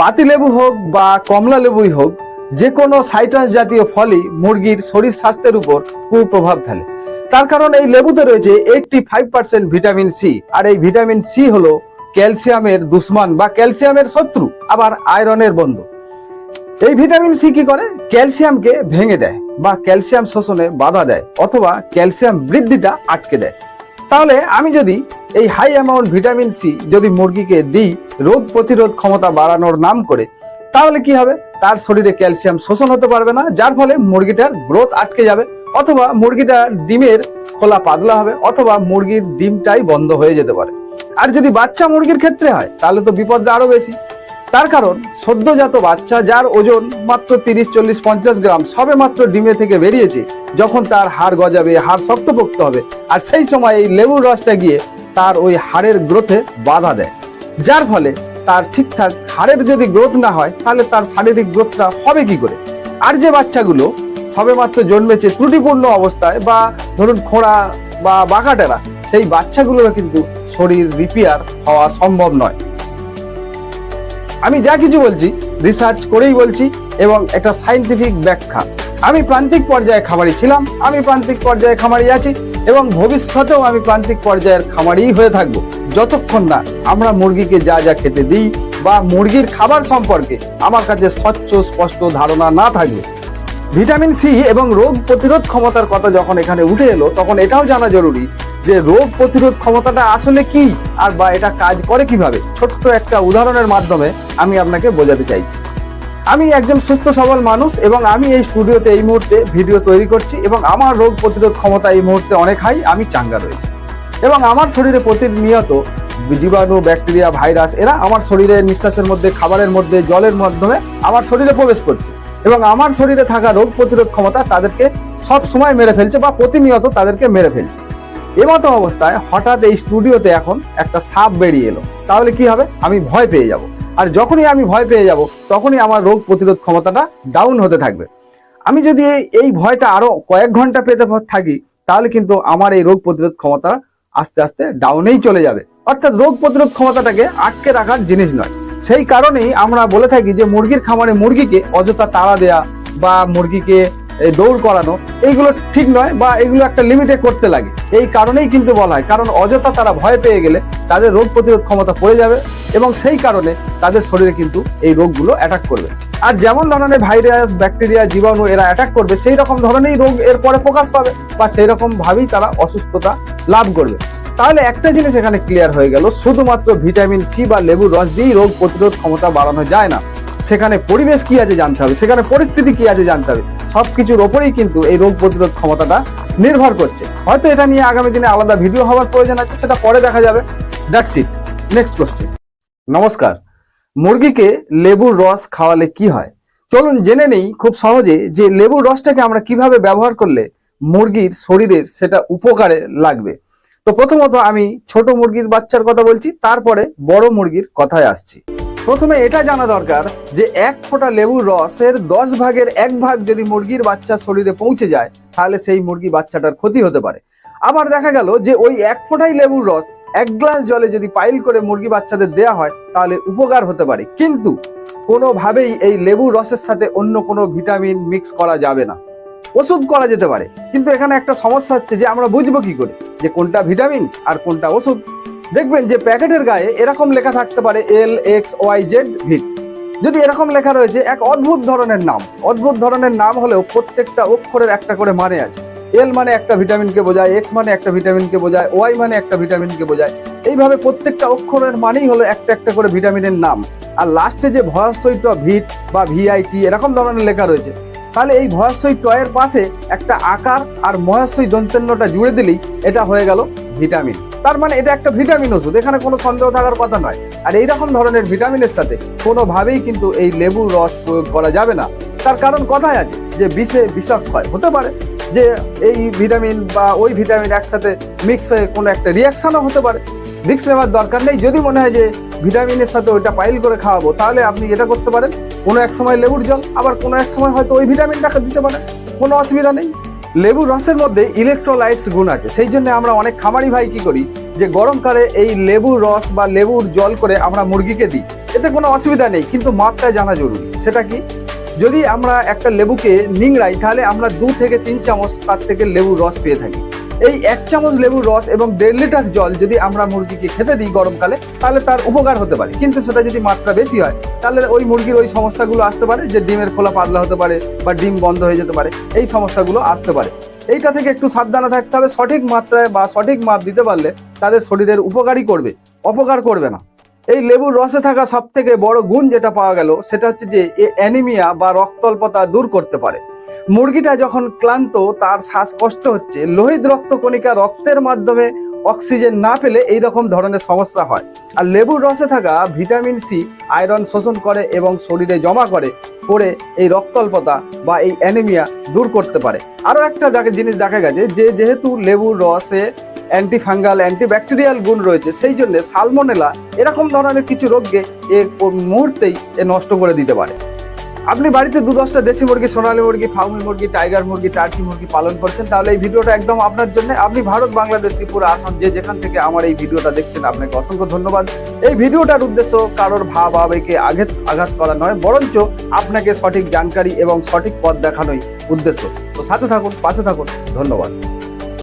পাতিলেবু হোক বা কমলা লেবুই হোক, যে কোনো সাইট্রাস জাতীয় ফলই মুরগির শরীর স্বাস্থ্যের উপর কুপ্রভাব ফেলে। তার কারণ এই লেবুতে রয়েছে eighty five percent vitamin C আর এই ভিটামিন সি হলো ক্যালসিয়ামের দুশ্মন বা ক্যালসিয়ামের শত্রু, আবার আয়রনের বন্ধু। এই ভিটামিন সি কি করে? ক্যালসিয়ামকে ভেঙে দেয় বা ক্যালসিয়াম শোষণে বাধা দেয় অথবা ক্যালসিয়াম বৃদ্ধিটা আটকে দেয়। তাহলে আমি যদি এই হাই অ্যামাউন্ট ভিটামিন সি যদি মুরগিকে দিই রোগ প্রতিরোধ ক্ষমতা বাড়ানোর নাম করে, তাহলে কি হবে? তার শরীরে ক্যালসিয়াম শোষণ হতে পারবে না, যার ফলে মুরগিটার গ্রোথ আটকে যাবে, অথবা মুরগিটার ডিমের খোলা পাতলা হবে, অথবা মুরগির ডিমটাই বন্ধ হয়ে যেতে পারে। আর যদি বাচ্চা মুরগির ক্ষেত্রে হয়, তাহলে তো বিপদটা আরও বেশি। তার কারণ, সদ্যজাত বাচ্চা যার ওজন মাত্র তিরিশ, চল্লিশ, পঞ্চাশ গ্রাম সবে মাত্র ডিমে থেকে বেরিয়েছে, যখন তার হাড় গজাবে, হাড় শক্তপোক্ত হবে, আর সেই সময় এই লেবুর রসটা গিয়ে তার ওই হাড়ের গ্রোথে বাধা দেয়। যার ফলে তার ঠিকঠাক হাড়ের যদি গ্রোথ না হয়, তাহলে তার শারীরিক গ্রোথটা হবে কি করে? আর যে বাচ্চাগুলো সবেমাত্র জন্মেছে ত্রুটিপূর্ণ অবস্থায় বা ধরুন খোঁড়া বা বাঁকাটেরা, সেই বাচ্চাগুলোর কিন্তু শরীর রিপেয়ার হওয়া সম্ভব নয়। আমি যা কিছু বলছি রিসার্চ করেই বলছি এবং একটা সাইন্টিফিক ব্যাখ্যা। আমি প্রান্তিক পর্যায়ে খামারি ছিলাম, আমি প্রান্তিক পর্যায়ে খামারি আছি। এবং ভবিষ্যতেও আমি প্রান্তিক পর্যায়ের খামারিই হয়ে থাকব। যতক্ষণ না আমরা মুরগিকে যা যা খেতে দিই বা মুরগির খাবার সম্পর্কে আমার কাছে স্বচ্ছ, স্পষ্ট ধারণা না থাকবে। ভিটামিন সি এবং রোগ প্রতিরোধ ক্ষমতার কথা যখন এখানে উঠে এলো, তখন এটাও জানা জরুরি যে রোগ প্রতিরোধ ক্ষমতাটা আসলে কি আর বা এটা কাজ করে কীভাবে। ছোট্ট একটা উদাহরণের মাধ্যমে আমি আপনাকে বোঝাতে চাই আমি একজন সুস্থ সবল মানুষ এবং আমি এই স্টুডিওতে এই মুহূর্তে ভিডিও তৈরি করছি এবং আমার রোগ প্রতিরোধ ক্ষমতা এই মুহূর্তে অনেক হাই আমি চাঙ্গা রয়েছি। এবং আমার শরীরে প্রতিনিয়ত জীবাণু, ব্যাকটেরিয়া, ভাইরাস, এরা আমার শরীরে নিঃশ্বাসের মধ্যে, খাবারের মধ্যে, জলের মাধ্যমে আমার শরীরে প্রবেশ করছে। এবং আমার শরীরে থাকা রোগ প্রতিরোধ ক্ষমতা তাদেরকে সব সময় মেরে ফেলছে বা প্রতিনিয়ত তাদেরকে মেরে ফেলছে। এমতো অবস্থায় হঠাৎ এই স্টুডিওতে এখন একটা সাপ বেরিয়ে এলো। তাহলে কি হবে? আমি ভয় পেয়ে যাব। আর যখনই আমি ভয় পেয়ে যাব, তখনই আমার রোগ প্রতিরোধ ক্ষমতাটা ডাউন হতে থাকবে। আমি যদি এই- ভয়টা আরও কয়েক ঘণ্টা পেতে থাকি, তাহলে কিন্তু আমার এই রোগ প্রতিরোধ ক্ষমতা আস্তে আস্তে ডাউনেই চলে যাবে। অর্থাৎ রোগ প্রতিরোধ ক্ষমতাটাকে আটকে রাখার জিনিস নয়। সেই কারণেই আমরা বলে থাকি যে, মুরগির খামারে মুরগিকে অযথা তাড়া দেয়া বা মুরগিকে এই দৌড় করানো, এইগুলো ঠিক নয় বা এগুলো একটা লিমিটে করতে লাগে। এই কারণেই কিন্তু বলা হয়, কারণ অযথা তারা ভয় পেয়ে গেলে তাদের রোগ প্রতিরোধ ক্ষমতা পড়ে যাবে এবং সেই কারণে তাদের শরীরে কিন্তু এই রোগগুলো অ্যাটাক করবে। আর যেমন ধরনের ভাইরাস ব্যাকটেরিয়া জীবাণু এরা অ্যাটাক করবে, সেই রকম ধরনেরই রোগ এর পরে প্রকাশ পাবে বা সেই রকম ভাবেই তারা অসুস্থতা লাভ করবে। তাহলে একটা জিনিস এখানে ক্লিয়ার হয়ে গেল, শুধুমাত্র ভিটামিন সি বা লেবুর রস দিয়েই রোগ প্রতিরোধ ক্ষমতা বাড়ানো যায় না। সেখানে পরিবেশ কি আছে জানতে হবে, সেখানে পরিস্থিতি কি আছে জানতে হবে। সবকিছুর ওপরেই কিন্তু এই রোগ প্রতিরোধ ক্ষমতাটা নির্ভর করছে। হয়তো এটা নিয়ে আগামী দিনে আলাদা ভিডিও হওয়ার প্রয়োজন আছে, সেটা পরে দেখা যাবে। দ্যাটস ইট নেক্সট কোশ্চেন নমস্কার। মুরগিকে লেবুর রস খাওয়ালে কি হয়? চলুন জেনে নেই খুব সহজে যে লেবুর রসটাকে আমরা কীভাবে ব্যবহার করলে মুরগির শরীরের সেটা উপকারে লাগবে। তো প্রথমত আমি ছোট মুরগির বাচ্চার কথা বলছি, তারপরে বড় মুরগির কথায় আসছি। প্রথমে এটা জানা দরকার যে এক ফোঁটা লেবুর রসের দশ ভাগের এক ভাগ যদি মুরগির বাচ্চা শরীরে পৌঁছে যায়, তাহলে সেই মুরগি বাচ্চাটার ক্ষতি হতে পারে। আবার দেখা গেল যে ওই এক ফোঁটাই লেবুর রস এক গ্লাস জলে যদি পাইল করে মুরগি বাচ্চাদের দেয়া হয়, তাহলে উপকার হতে পারে। কিন্তু কোনোভাবেই এই লেবুর রসের সাথে অন্য কোনো ভিটামিন মিক্স করা যাবে না। ওষুধ করা যেতে পারে, কিন্তু এখানে একটা সমস্যা হচ্ছে যে আমরা বুঝব কি করে? যে কোনটা ভিটামিন আর কোনটা ওষুধ। দেখবেন যে প্যাকেটের গায়ে এরকম লেখা থাকতে পারে এল এক্স ওয়াই জেড ভিট যদি এরকম লেখা রয়েছে, এক অদ্ভুত ধরনের নাম। অদ্ভুত ধরনের নাম হলেও প্রত্যেকটা অক্ষরের একটা করে মানে আছে। এল মানে একটা ভিটামিনকে বোঝায় এক্স মানে একটা ভিটামিনকে বোঝায় ওয়াই মানে একটা ভিটামিনকে বোঝায়। এইভাবে প্রত্যেকটা অক্ষরের মানেই হলো একটা একটা করে ভিটামিনের নাম। আর লাস্টে যে ভয়সই ট ভিট বা ভিআইটি এরকম ধরনের লেখা রয়েছে। তাহলে এই ভয়সই টয়ের পাশে একটা আকার আর মহাশয় দন্তেন্যটা জুড়ে দিলেই এটা হয়ে গেল ভিটামিন তার মানে এটা একটা ভিটামিন ওষুধ, এখানে কোনো সন্দেহ থাকার কথা নয়। আর এইরকম ধরনের ভিটামিনের সাথে কোনোভাবেই কিন্তু এই লেবুর রস প্রয়োগ করা যাবে না। তার কারণ কথায় আছে যে বিষে বিষাক্ত হয়। হতে পারে যে এই ভিটামিন বা ওই ভিটামিন একসাথে মিক্স হয়ে কোনো একটা রিয়াকশানও হতে পারে। রিক্স নেওয়ার দরকার নেই। যদি মনে হয় যে ভিটামিনের সাথে ওইটা পাইল করে খাওয়াবো, তাহলে আপনি এটা করতে পারেন। কোনো এক সময় লেবুর জল, আবার কোনো এক সময় হয়তো ওই ভিটামিনটাকে দিতে পারেন। কোনো অসুবিধা নেই। লেবু রসের মধ্যে ইলেকট্রোলাইটস গুণ আছে। সেই জন্য আমরা অনেক খামারি ভাই কি করি, যে গরমকালে এই লেবুর রস বা লেবুর জল করে আমরা মুরগিকে দিই। এতে কোনো অসুবিধা নেই, কিন্তু মাপটা জানা জরুরি। সেটা কি? যদি আমরা একটা লেবুকে নিংড়াই, তাহলে আমরা দু থেকে তিন চামচ তার থেকে লেবুর রস পেয়ে থাকি। এই এক চামচ লেবুর রস এবং দেড় লিটার জল যদি আমরা মুরগিকে খেতে দিই গরমকালে, তাহলে তার উপকার হতে পারে। কিন্তু সেটা যদি মাত্রা বেশি হয়, তাহলে ওই মুরগির ওই সমস্যাগুলো আসতে পারে যে ডিমের খোলা পাতলা হতে পারে বা ডিম বন্ধ হয়ে যেতে পারে, এই সমস্যাগুলো আসতে পারে। এইটা থেকে একটু সাবধানে থাকতে হবে। সঠিক মাত্রায় বা সঠিক মাপ দিতে পারলে তাদের শরীরের উপকারই করবে, অপকার করবে না। এই লেবুর রসে থাকা সব থেকে বড় গুণ যেটা পাওয়া গেল, সেটা হচ্ছে যে এ অ্যানিমিয়া বা রক্তল্পতা দূর করতে পারে। মুরগিটা যখন ক্লান্ত, তার শ্বাসকষ্ট হচ্ছে। লোহিত রক্ত কণিকা রক্তের মাধ্যমে অক্সিজেন না পেলে এই রকম ধরনের সমস্যা হয়। আর লেবুর রসে থাকা ভিটামিন সি, আয়রন শোষণ করে এবং শরীরে জমা করে করে এই রক্তল্পতা বা এই অ্যানিমিয়া দূর করতে পারে। আরও একটা জিনিস দেখা গেছে যে যেহেতু লেবুর রসে অ্যান্টিফাঙ্গাল অ্যান্টিব্যাকটেরিয়াল গুণ রয়েছে। সেই জন্য সালমোনেলা এরকম ধরনের কিছু রোগকে এ মুহূর্তেই এ নষ্ট করে দিতে পারে। আপনি বাড়িতে দু দশটা দেশি মুরগি, সোনালী মুরগি ফার্মি মুরগি, টাইগার মুরগি, টার্কি মুরগি পালন করছেন, তাহলে এই ভিডিওটা একদম আপনার জন্য। আপনি ভারত, বাংলাদেশ, ত্রিপুরা, আসাম যে যেখান থেকে আমার এই ভিডিওটা দেখছেন, আপনাকে অসংখ্য ধন্যবাদ। এই ভিডিওটার উদ্দেশ্য কারোর ভাব আবেগে আঘাত আঘাত করা নয়, বরঞ্চ আপনাকে সঠিক জানকারি এবং সঠিক পথ দেখানোই উদ্দেশ্য। তো সাথে থাকুন, পাশে থাকুন, ধন্যবাদ।